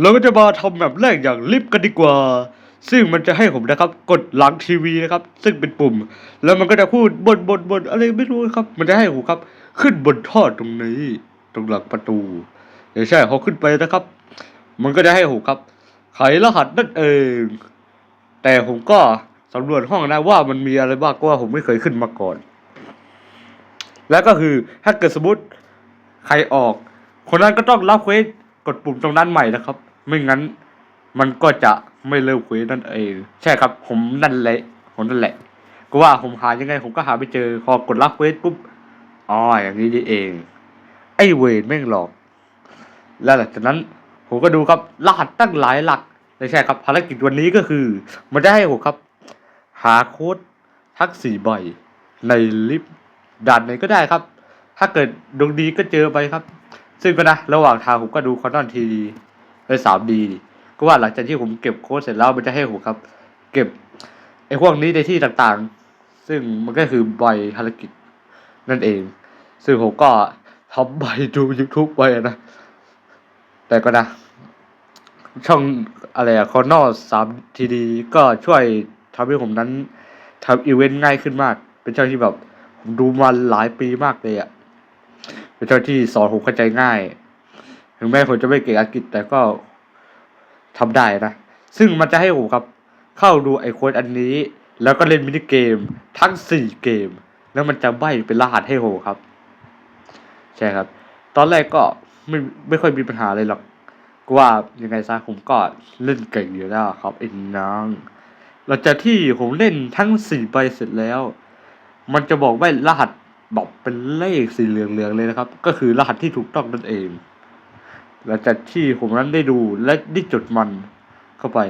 เราก็จะมาทำแบบแรกอย่างลิฟต์กันดีกว่า ซึ่งมันจะให้ผมนะครับ กดหลังทีวีนะครับ ซึ่งเป็นปุ่ม แล้วมันก็จะพูดบนบนบนอะไรไม่รู้ครับ มันจะให้ผมครับ ขึ้นบนท่อตรงนี้ ตรงหลังประตูเดี๋ยวใช่พอขึ้นไปนะครับ มันก็จะให้ผมครับ ไขรหัสนั่นเอง แต่ผมก็สำรวจห้องนะว่ามันมีอะไรบ้างก็ว่าผมไม่เคยขึ้นมาก่อน แล้วก็คือถ้าเกิดสมมติใครออก คนนั้นก็ต้องรับเควสกดปุ่มตรงนั้นใหม่นะครับ ไม่งั้น มันก็จะไม่เริ่มเควสนั่นเองใช่ครับ ผมนั่นแหละผมนั่นแหละก็ว่าผมหายังไงผมก็หาไม่เจอพอกดรับเควสปุ๊บอ๋ออย่างนี้นี่เอง ไอ้เวรแม่งหลอก แล้วหลังจากนั้น ผมก็ดูครับรหัสตั้งหลายหลักใช่ครับภารกิจวันนี้ก็คือ มันได้ให้ผมครับ หาโค้ดทักสี่ใบในลิฟต์ด่านไหนก็ได้ครับ ถ้าเกิดดวงดีก็เจอไปครับ ซึ่งก็นะ ระหว่างทางผมก็ดูคอนนอนทีดี ไปสามดีก็ว่าหลังจากที่ผมเก็บโค้ดเสร็จแล้วมันจะให้ผมครับ เก็บไอ้พวกนี้ในที่ต่างๆ ซึ่งมันก็คือใบภารกิจนั่นเอง ซึ่งผมก็ทำใบดู YouTube ไว้นะ แต่ก็นะ ช่องอะไรอะคอนอสามทีดีก็ช่วยทำให้ผมนั้นทำอีเวนต์ง่ายขึ้นมาก เป็นช่องที่แบบ ผมดูมาหลายปีมากเลยอะเป็นช่องที่สอนผมเข้าใจง่าย ถึงแม้ผมจะไม่เก่งอังกฤษแต่ก็ทำได้นะ ซึ่งมันจะให้ผมครับ เข้าดูไอโค้ดอันนี้ แล้วก็เล่นมินิเกมทั้งสี่เกม แล้วมันจะใบเป็นรหัสให้โหครับ ใช่ครับ ตอนแรกก็ไม่ไม่ค่อยมีปัญหาเลยหรอกกว่ายังไงซะผมก็เล่นเก่งอยู่แล้วครับไอ้น้องหลังจากที่ผมเล่นทั้งสี่ใบเสร็จแล้ว มันจะบอกว่ารหัสบอกเป็นเลขสีเหลืองๆเลยนะครับ ก็คือรหัสที่ถูกต้องนั่นเอง หลังจากที่ผมนั้นได้ดูและได้จดมันเข้าไป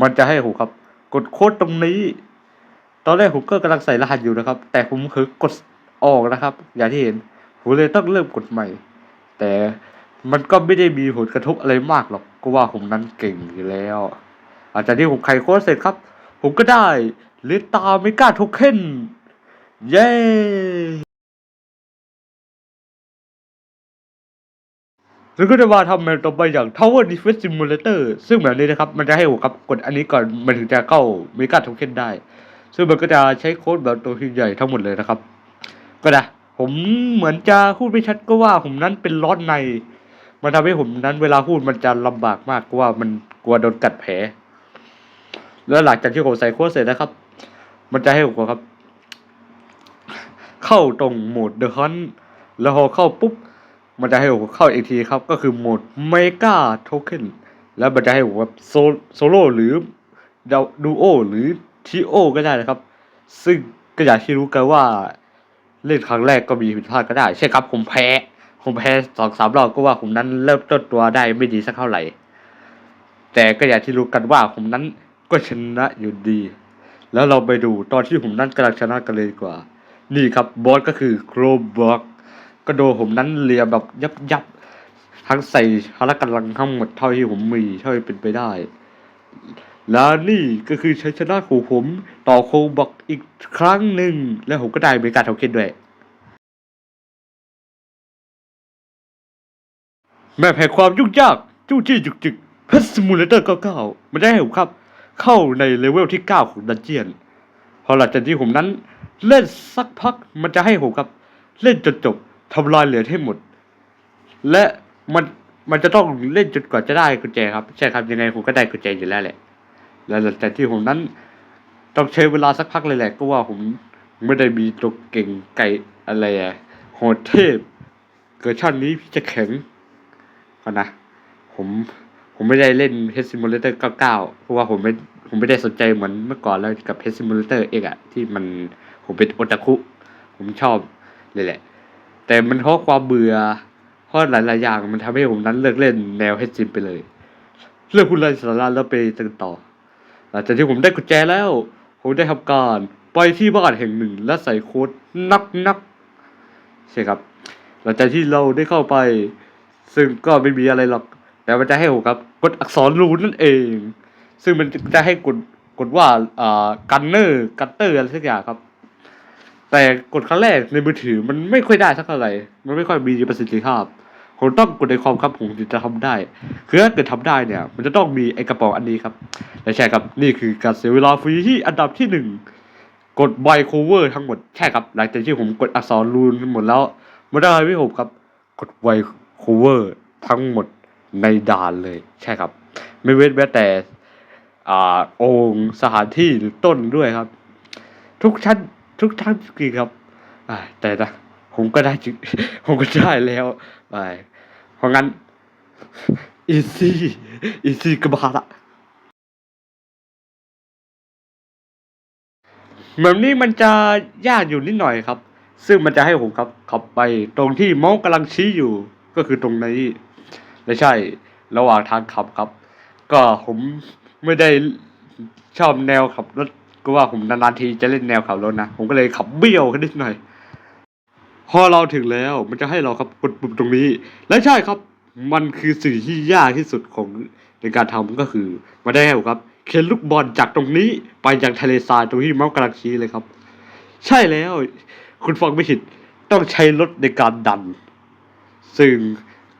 มันจะให้ผมครับ กดโค้ดตรงนี้ ตอนแรกผมก็กำลังใส่รหัสอยู่นะครับ แต่ผมคือกดออกนะครับ อย่างที่เห็นผมเลยต้องเริ่มกดใหม่ แต่มันก็ไม่ได้มีผลกระทบอะไรมากหรอก ก็ว่าผมนั้นเก่งอยู่แล้วหลังจากที่ผมไขโค้ดเสร็จครับ ผมก็ได้เลตาเมกาโทเค็นเย้ แล้วก็จะมาทำแมปต่อไปอย่าง Tower Defense Simulator ซึ่งแบบนี้นะครับ มันจะให้ผมครับกดอันนี้ก่อนมันถึงจะเข้าเมกาโทเค็นได้ ซึ่งมันก็จะใช้โค้ดแบบตัวที่ใหญ่ทั้งหมดเลยนะครับ ก็นะผมเหมือนจะพูดไม่ชัดก็ว่าผมนั้นเป็นร้อนใน มันทำให้ผมนั้นเวลาพูดมันจะลำบากมากกว่ามันกลัวโดนกัดแผล แล้วหลังจากที่ผมใส่โค้ดเสร็จนะครับ มันจะให้ผมครับ เข้าตรงโหมด The Hunt แล้วพอเข้าปุ๊บ มันจะให้ผมเข้าอีกทีครับ ก็คือโหมด Mega Token แล้วมันจะให้ผมแบบโซโซโล่หรือดูโอหรือทีโอก็ได้นะครับ ซึ่งก็อย่างที่รู้กันว่า เล่นครั้งแรกก็มีผิดพลาดก็ได้ ใช่ครับผมแพ้ ผมแพ้สองสามรอบก็ว่าผมนั้นเริ่มต้นตัวได้ไม่ดีสักเท่าไหร่ แต่ก็อย่างที่รู้กันว่าผมนั้นก็ชนะอยู่ดี แล้วเราไปดูตอนที่ผมนั้นกำลังชนะกันเลยดีกว่า นี่ครับบอสก็คือโครบล็อก ก็โดนผมนั้นเลียแบบยับยับทั้งใส่พละกำลังทั้งหมดเท่าที่ผมมีเท่าที่เป็นไปได้ แล้วนี่ก็คือชัยชนะของผมต่อโคบล็อกอีกครั้งหนึ่ง และผมก็ได้เมกาโทเค็นด้วย แม่แห่งความยุ่งยากจู้จี้จุกจิกเพชรซิมูเลเตอร์99มันได้ให้ผมครับ เข้าในเลเวลที่ 9 ของดันเจียน พอหลังจากที่ผมนั้น เล่นสักพักมันจะให้ผมครับ เล่นจนจบ ทำลายเหรียญให้หมด และมันมันจะต้องเล่นจนกว่าจะได้กุญแจครับใช่ครับยังไงผมก็ได้กุญแจอยู่แล้วแหละและหลังจากที่ผมนั้น ต้องใช้เวลาสักพักเลยแหละก็ว่าผมไม่ได้มีตัวเก่งไก่อะไรอะโหดเทพ เกิดชาตินี้พี่จะแข็งก็นะ ผมผมไม่ได้เล่น Pet Simulator 99 เพราะว่าผมไม่ผมไม่ได้สนใจเหมือนเมื่อก่อนแล้วกับ Pet Simulator เองอะที่มันผมเป็นโอตาคุ ผมชอบเลยแหละ แต่มันเพราะความเบื่อเพราะหลาย ๆ อย่างมันทำให้ผมนั้นเลิกเล่นแนว Pet Sim ไปเลยเลิกพูดไรสาระแล้วไปกันต่อ หลังจากที่ผมได้กุญแจแล้ว ผมได้ทำการไปที่บ้านแห่งหนึ่ง และใส่โค้ดนักนักใช่ครับ หลังจากที่เราได้เข้าไป ซึ่งก็ไม่มีอะไรหรอก แต่มันจะให้ผมครับกดอักษรรูนนั่นเอง ซึ่งมันจะให้กดกดว่าอ่ากันเนอร์กันเตอร์อะไรสักอย่างครับ แต่กดครั้งแรกในมือถือมันไม่ค่อยได้สักเท่าไหร่ มันไม่ค่อยมีประสิทธิภาพ ผมต้องกดในคอมครับผมถึงจะทำได้ คือถ้าเกิดทำได้เนี่ย มันจะต้องมีไอกระป๋องอันนี้ครับ และใช่ครับ นี่คือการเสียเวลาฟรีที่อันดับที่หนึ่ง กดไบโคเวอร์ทั้งหมด ใช่ครับ หลังจากที่ผมกดอักษรรูนหมดแล้วไม่ได้ไม่ผมครับ กดไบโคเวอร์ทั้งหมดในด่านเลย ใช่ครับ ไม่เว้นแม้แต่อ่าองค์สถานที่หรือต้นด้วยครับ ทุกชั้น ทุกชั้นจริงครับอ่าแต่นะผมก็ได้จริงผมก็ได้แล้วไปเพราะงั้นอีซี่อีซี่ก็มาละแบบนี้มันจะยากอยู่นิดหน่อยครับ ซึ่งมันจะให้ผมครับขับไปตรงที่เมาส์กำลังชี้อยู่ก็คือตรงนี้ไม่ใช่ระหว่างทางขับครับ ก็ผมไม่ได้ชอบแนวขับรถ ก็ว่าผมนานๆทีจะเล่นแนวขับรถนะ ผมก็เลยขับเบี้ยวขึ้นนิดหน่อย พอเราถึงแล้วมันจะให้เราครับกดปุ่มตรงนี้ และใช่ครับ มันคือสิ่งที่ยากที่สุดของในการทำก็คือมาได้ครับ เข็นลูกบอลจากตรงนี้ไปยังทะเลทรายตรงที่เมาส์กำลังชี้เลยครับ ใช่แล้ว คุณฟังไม่ผิดต้องใช้รถในการดัน ซึ่ง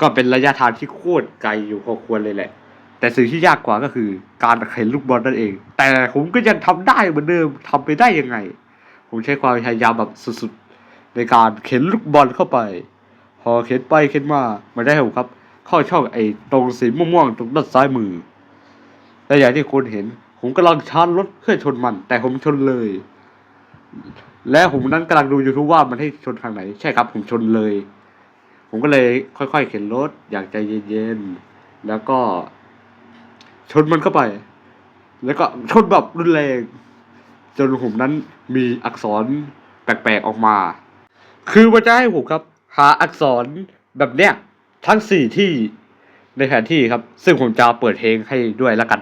ก็เป็นระยะทางที่โคตรไกลอยู่พอควรเลยแหละ แต่สิ่งที่ยากกว่าก็คือการเข็นลูกบอลนั่นเอง แต่ผมก็ยังทำได้เหมือนเดิมทำไปได้ยังไง ผมใช้ความพยายามแบบสุดๆ ในการเข็นลูกบอลเข้าไป พอเข็นไปเข็นมาไมาได้ผมครับ เข้าช่องไอ้ตรงสีม่วงๆตรงด้านซ้ายมือและอย่างที่คุณเห็น ผมกำลังชาร์จรถเพื่อชนมัน แต่ผมชนเลย และผมนั้นกำลังดู YouTube ว่ามันให้ชนทางไหน ใช่ครับ ผมชนเลย ผมก็เลยค่อยๆ เข็นรถอย่างใจเย็นๆแล้วก็ ชนมันเข้าไป แล้วก็ชนแบบรุนแรง จนผมนั้นมีอักษรแปลกๆออกมา คือมันจะให้ผมครับ หาอักษรแบบเนี้ยทั้งสี่ที่ในแผนที่ครับ ซึ่งผมจะเปิดเพลงให้ด้วยละกัน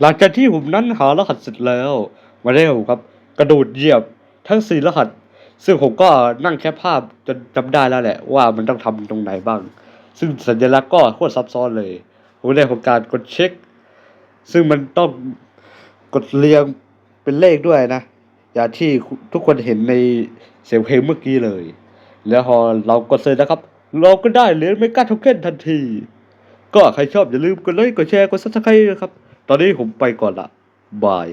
หลังจากที่ผมนั้นหารหัสเสร็จแล้ว มาได้ผมครับ กระโดดเหยียบทั้งสี่รหัส ซึ่งผมก็นั่งแค่ภาพจนจำได้แล้วแหละ ว่ามันต้องทำตรงไหนบ้าง ซึ่งสัญลักษณ์ก็โคตรซับซ้อนเลย ผมได้ของการกดเช็ค ซึ่งมันต้องกดเรียงเป็นเลขด้วยนะ อย่างที่ทุกคนเห็นในเสียงเพลงเมื่อกี้เลย แล้วพอเรากดเสร็จนะครับ เราก็ได้เหรียญเมกาโทเค็นทันที ก็ใครชอบอย่าลืมกดไลค์กดแชร์กดซับสไครต์นะครับ ตอนนี้ผมไปก่อนละบาย